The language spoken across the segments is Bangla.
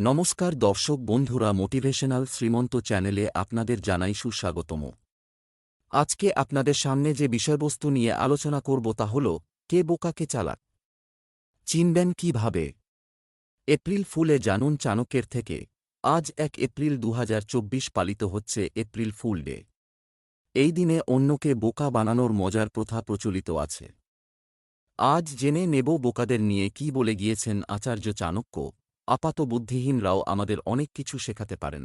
নমস্কার দর্শক বন্ধুরা মোটিভেশনাল শ্রীমন্ত চ্যানেলে আপনাদের জানাই সুস্বাগতম। আজকে আপনাদের সামনে যে বিষয়বস্তু নিয়ে আলোচনা করব তা হল, কে বোকাকে চালাক? চিনবেন কীভাবে? এপ্রিল ফুলে জানুন চাণক্যের থেকে। আজ এক এপ্রিল দু হাজার চব্বিশ পালিত হচ্ছে এপ্রিল ফুল ডে। এই দিনে অন্যকে বোকা বানানোর মজার প্রথা প্রচলিত আছে। আজ জেনে নেব বোকাদের নিয়ে কি বলে গিয়েছেন আচার্য চাণক্য। আপাত বুদ্ধিহীনরাও আমাদের অনেক কিছু শেখাতে পারেন।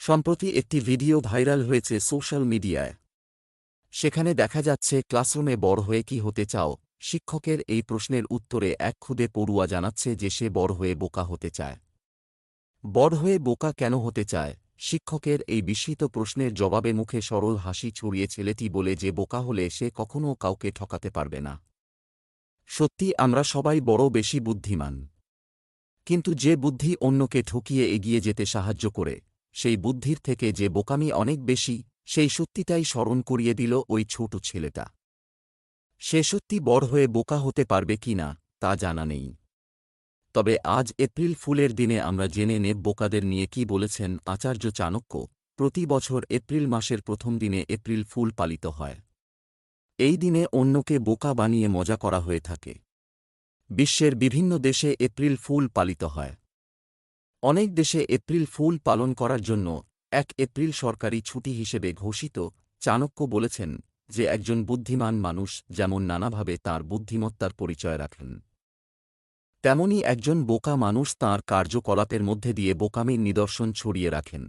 সম্প্রতি একটি ভিডিও ভাইরাল হয়েছে সোশ্যাল মিডিয়ায়। সেখানে দেখা যাচ্ছে, ক্লাসরুমে বড় হয়ে কি হতে চাও? শিক্ষকের এই প্রশ্নের উত্তরে এক খুদে পড়ুয়া জানাচ্ছে যে সে বড় হয়ে বোকা হতে চায়। বড় হয়ে বোকা কেন হতে চায়? শিক্ষকের এই বিস্মিত প্রশ্নের জবাবে মুখে সরল হাসি ছড়িয়ে ছেলেটি বলে যে বোকা হলে সে কখনও কাউকে ঠকাতে পারবে না। সত্যি আমরা সবাই বড় বেশি বুদ্ধিমান। কিন্তু যে বুদ্ধি অন্যকে ঠকিয়ে এগিয়ে যেতে সাহায্য করে, সেই বুদ্ধির থেকে যে বোকামি অনেক বেশি, সেই সত্যিটাই স্মরণ করিয়ে দিল ওই ছোট ছেলেটা। সে সত্যি বড় হয়ে বোকা হতে পারবে কি না, তা জানা নেই। তবে আজ এপ্রিল ফুলের দিনে আমরা জেনে নেব বোকাদের নিয়ে কি বলেছেন আচার্য চাণক্য। প্রতি বছর এপ্রিল মাসের প্রথম দিনে এপ্রিল ফুল পালিত হয়। এই দিনে অন্যকে বোকা বানিয়ে মজা করা হয়ে থাকে। বিশ্বের বিভিন্ন দেশে এপ্রিল ফুল পালিত হয়। অনেক দেশে এপ্রিল ফুল পালন করার জন্য এক এপ্রিল সরকারি ছুটি হিসেবে ঘোষিত চাণক্য বলেছেন যে একজন বুদ্ধিমান মানুষ যেমন নানাভাবে তার বুদ্ধিমত্তার পরিচয় রাখেন, তেমনি একজন বোকা মানুষ তাঁর কার্যকলাপের মধ্যে দিয়ে বোকামির নিদর্শন ছড়িয়ে রাখেন।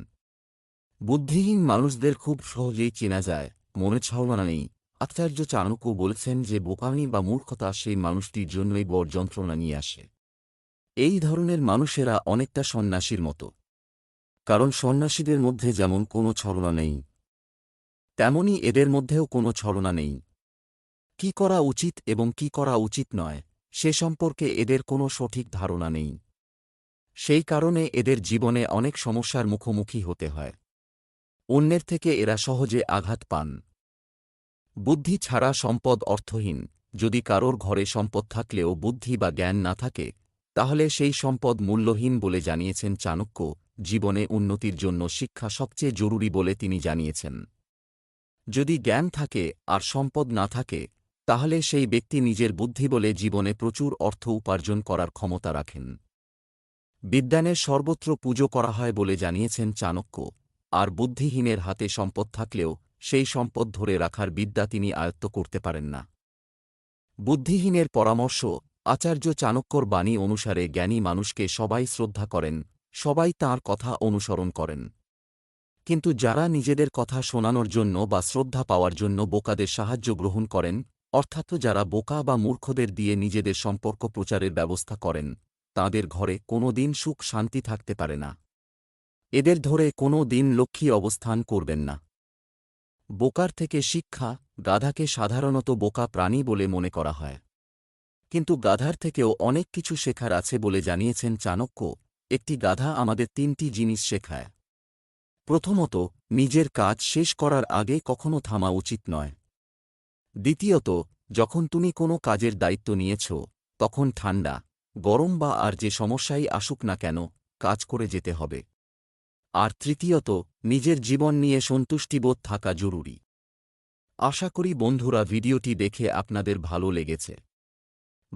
বুদ্ধিহীন মানুষদের খুব সহজেই চেনা যায়, মনে ছলনা নেই আচার্য চাণক্য বলেছেন যে, বোকামি বা মূর্খতা সেই মানুষটির জন্যই বড় যন্ত্রণা নিয়ে আসে। এই ধরনের মানুষেরা অনেকটা সন্ন্যাসীর মতো। কারণ সন্ন্যাসীদের মধ্যে যেমন কোনো ছলনা নেই, তেমনি এদের মধ্যেও কোনো ছলনা নেই। কি করা উচিত এবং কি করা উচিত নয়, সে সম্পর্কে এদের কোনো সঠিক ধারণা নেই। সেই কারণে এদের জীবনে অনেক সমস্যার মুখোমুখি হতে হয়। অন্যের থেকে এরা সহজে আঘাত পান। বুদ্ধি ছাড়া সম্পদ অর্থহীন। যদি কারোর ঘরে সম্পদ থাকলেও বুদ্ধি বা জ্ঞান না থাকে, তাহলে সেই সম্পদ মূল্যহীন বলে জানিয়েছেন চাণক্য, জীবনে উন্নতির জন্য শিক্ষা সবচেয়ে জরুরি বলে তিনি জানিয়েছেন। যদি জ্ঞান থাকে আর সম্পদ না থাকে, তাহলে সেই ব্যক্তি নিজের বুদ্ধি বলে জীবনে প্রচুর অর্থ উপার্জন করার ক্ষমতা রাখেন। বিদ্যানের সর্বত্র পুজো করা হয় বলে জানিয়েছেন চাণক্য, আর বুদ্ধিহীনের হাতে সম্পদ থাকলেও সেই সম্পদ ধরে রাখার বিদ্যা তিনি আয়ত্ত করতে পারেন না। বুদ্ধিহীনের পরামর্শ, আচার্য চাণক্যর বাণী অনুসারে জ্ঞানী মানুষকে সবাই শ্রদ্ধা করেন, সবাই তার কথা অনুসরণ করেন। কিন্তু যারা নিজেদের কথা শোনানোর জন্য বা শ্রদ্ধা পাওয়ার জন্য বোকাদের সাহায্য গ্রহণ করেন, অর্থাৎ যারা বোকা বা মূর্খদের দিয়ে নিজেদের সম্পর্ক প্রচারের ব্যবস্থা করেন, তাদের ঘরে কোনো দিন সুখ শান্তি থাকতে পারে না। এদের ধরে কোনো দিন লক্ষ্মী অবস্থান করবেন না। বোকার থেকে শিক্ষা গাধাকে সাধারণত বোকা প্রাণী বলে মনে করা হয়। কিন্তু গাধার থেকেও অনেক কিছু শেখার আছে বলে জানিয়েছেন চাণক্য, একটি গাধা আমাদের তিনটি জিনিস শেখায়। প্রথমত, নিজের কাজ শেষ করার আগে কখনো থামা উচিত নয়। দ্বিতীয়ত, যখন তুমি কোনো কাজের দায়িত্ব নিয়েছ, তখন ঠান্ডা, গরম বা আর যে সমস্যাই আসুক না কেন, কাজ করে যেতে হবে। আর তৃতীয়ত, নিজের জীবন নিয়ে সন্তুষ্টিবোধ থাকা জরুরি। আশা করি বন্ধুরা ভিডিওটি দেখে আপনাদের ভালো লেগেছে।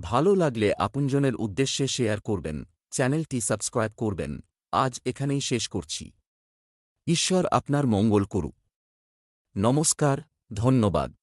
ভালো লাগলে আপনজনের উদ্দেশ্যে শেয়ার করবেন, চ্যানেলটি সাবস্ক্রাইব করবেন। আজ এখানেই শেষ করছি। ঈশ্বর আপনার মঙ্গল করুক। নমস্কার, ধন্যবাদ।